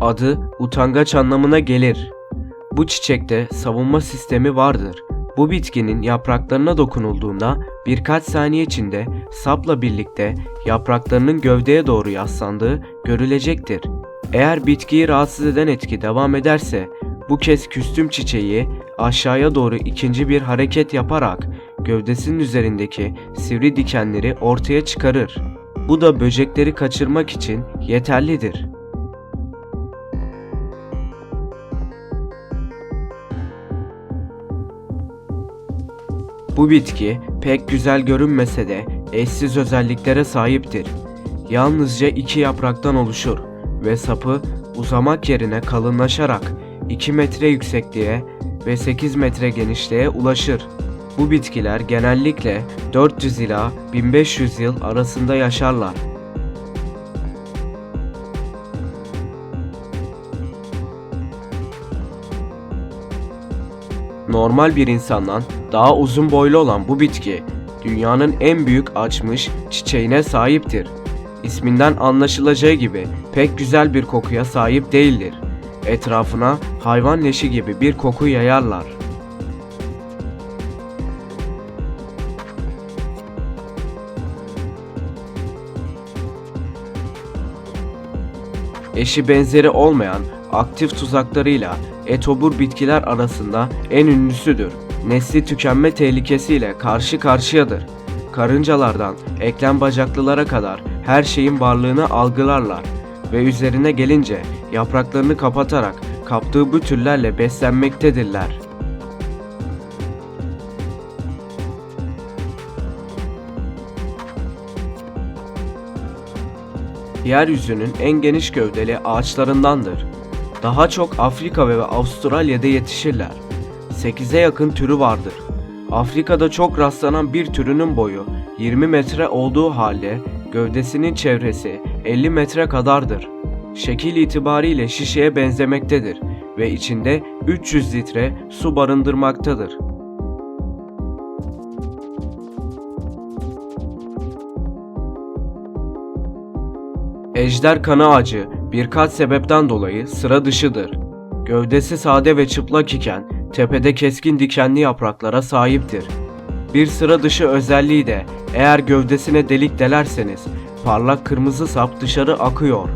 Adı utangaç anlamına gelir. Bu çiçekte savunma sistemi vardır. Bu bitkinin yapraklarına dokunulduğunda birkaç saniye içinde sapla birlikte yapraklarının gövdeye doğru yaslandığı görülecektir. Eğer bitkiyi rahatsız eden etki devam ederse bu kez küstüm çiçeği aşağıya doğru ikinci bir hareket yaparak gövdesinin üzerindeki sivri dikenleri ortaya çıkarır. Bu da böcekleri kaçırmak için yeterlidir. Bu bitki pek güzel görünmese de eşsiz özelliklere sahiptir. Yalnızca iki yapraktan oluşur ve sapı uzamak yerine kalınlaşarak 2 metre yüksekliğe ve 8 metre genişliğe ulaşır. Bu bitkiler genellikle 400 ila 1500 yıl arasında yaşarlar. Normal bir insandan daha uzun boylu olan bu bitki dünyanın en büyük açmış çiçeğine sahiptir. İsminden anlaşılacağı gibi pek güzel bir kokuya sahip değildir. Etrafına hayvan leşi gibi bir koku yayarlar. Eşi benzeri olmayan aktif tuzaklarıyla etobur bitkiler arasında en ünlüsüdür. Nesli tükenme tehlikesiyle karşı karşıyadır. Karıncalardan eklem bacaklılara kadar her şeyin varlığını algılarlar ve üzerine gelince yapraklarını kapatarak kaptığı bu türlerle beslenmektedirler. Yeryüzünün en geniş gövdeli ağaçlarındandır. Daha çok Afrika ve Avustralya'da yetişirler. 8'e yakın türü vardır. Afrika'da çok rastlanan bir türünün boyu 20 metre olduğu halde gövdesinin çevresi 50 metre kadardır. Şekil itibariyle şişeye benzemektedir ve içinde 300 litre su barındırmaktadır. Ejder kanı ağacı birkaç sebepten dolayı sıra dışıdır. Gövdesi sade ve çıplak iken tepede keskin dikenli yapraklara sahiptir. Bir sıra dışı özelliği de eğer gövdesine delik delerseniz parlak kırmızı sap dışarı akıyor.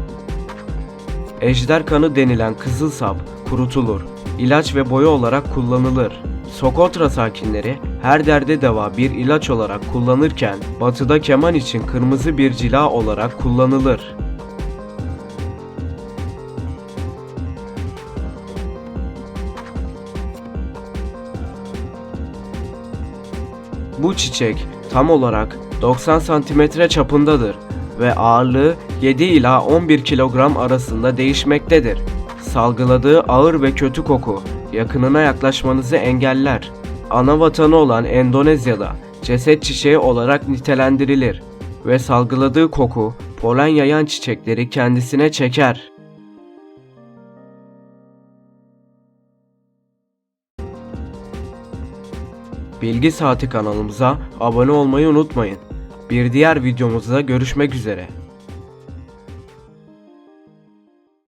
Ejder kanı denilen kızıl sap kurutulur. İlaç ve boya olarak kullanılır. Sokotra sakinleri her derde deva bir ilaç olarak kullanırken batıda keman için kırmızı bir cila olarak kullanılır. Bu çiçek tam olarak 90 santimetre çapındadır ve ağırlığı 7 ila 11 kilogram arasında değişmektedir. Salgıladığı ağır ve kötü koku yakınına yaklaşmanızı engeller. Ana vatanı olan Endonezya'da ceset çiçeği olarak nitelendirilir ve salgıladığı koku polen yayan çiçekleri kendisine çeker. Bilgi Saati kanalımıza abone olmayı unutmayın. Bir diğer videomuzda görüşmek üzere.